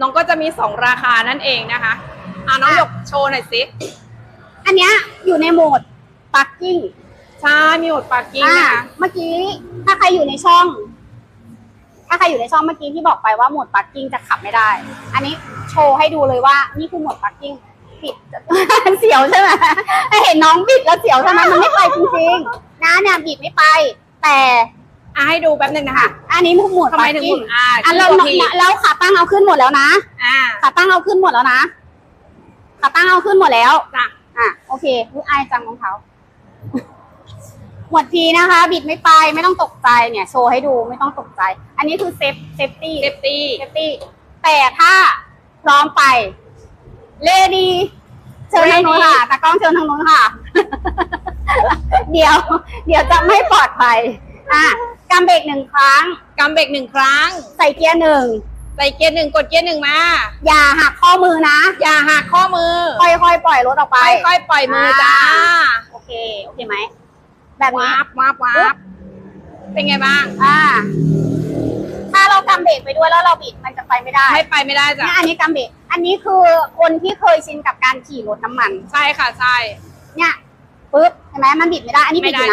น้องก็จะมีสองราคานั่นเองนะคะ อะน้องหยกโชว์หน่อยสิ อันเนี้ยอยู่ในโหมด parking ใช่มีหมดปาร์กิ้งอ่านะคะเมื่อกี้ถ้าใครอยู่ในช่อง ถ้าใครอยู่ในช่องเมื่อกี้ที่บอกไปว่าโหมด parking จะขับไม่ได้ อันนี้โชว์ให้ดูเลยว่านี่คือโหมด parking ปิด เสียวใช่ไหมเห็นน้องบิดแล้วเสียวใช่ไหมมันไม่ไปจริงๆนะเนี่ยบิดไม่ไป แต่ อะให้ดูแป๊บหนึงนะคะอันนี้โหมดทำไมถึงหมุ parking นอ่าอันเราที่ตัว P แล้วขาตั้งเอาขึ้นหมดแล้วนะ อ่าขาตั้งเอาขึ้นหมดแล้วนะขาตั้งเอาขึ้นหมดแล้ว จ้ะอะโอเคอุ๊ยอายจังรองเท้าหมวดพีนะคะ บิดไม่ไปไม่ต้องตกใจเนี่ย โชว์ให้ดูไม่ต้องตกใจ อันนี้คือเซฟเซฟตี้ เซฟตี้ เซฟตี้ แต่ถ้าพร้อมไป เลดีเชิญทางโน้นค่ะตากล้องเชิญทางโน้นค่ะ เดี๋ยว เดี๋ยวจะไม่ปลอดภัย อะ กำเบรกหนึ่งครั้ง กำเบรกหนึ่งครั้ง ใส่เกียร์หนึ่งใส่เกียร์หนึ่งกดเกียร์หนึ่งมา อย่าหักข้อมือนะ อย่าหักข้อมือ ค่อยๆปล่อยรถออกไป ค่อยๆปล่อยมือจ้า โอเค โอเคไหม แบบนี้วาบวาบวาบเป็นไงบ้าง อ่า ถ้าเรากำเบรกไปด้วยแล้วเราบิดมันจะไปไม่ได้ ไม่ไปไม่ได้จ้ะเนี่ยอันนี้กำเบรก อันนี้คือคนที่เคยชินกับการขี่รถน้ำมัน ใช่ค่ะ ใช่ เนี่ยปึ๊บ เห็นไหมมันบิดไม่ได้ อันนี้บิดอยู่ไม่ได้นะ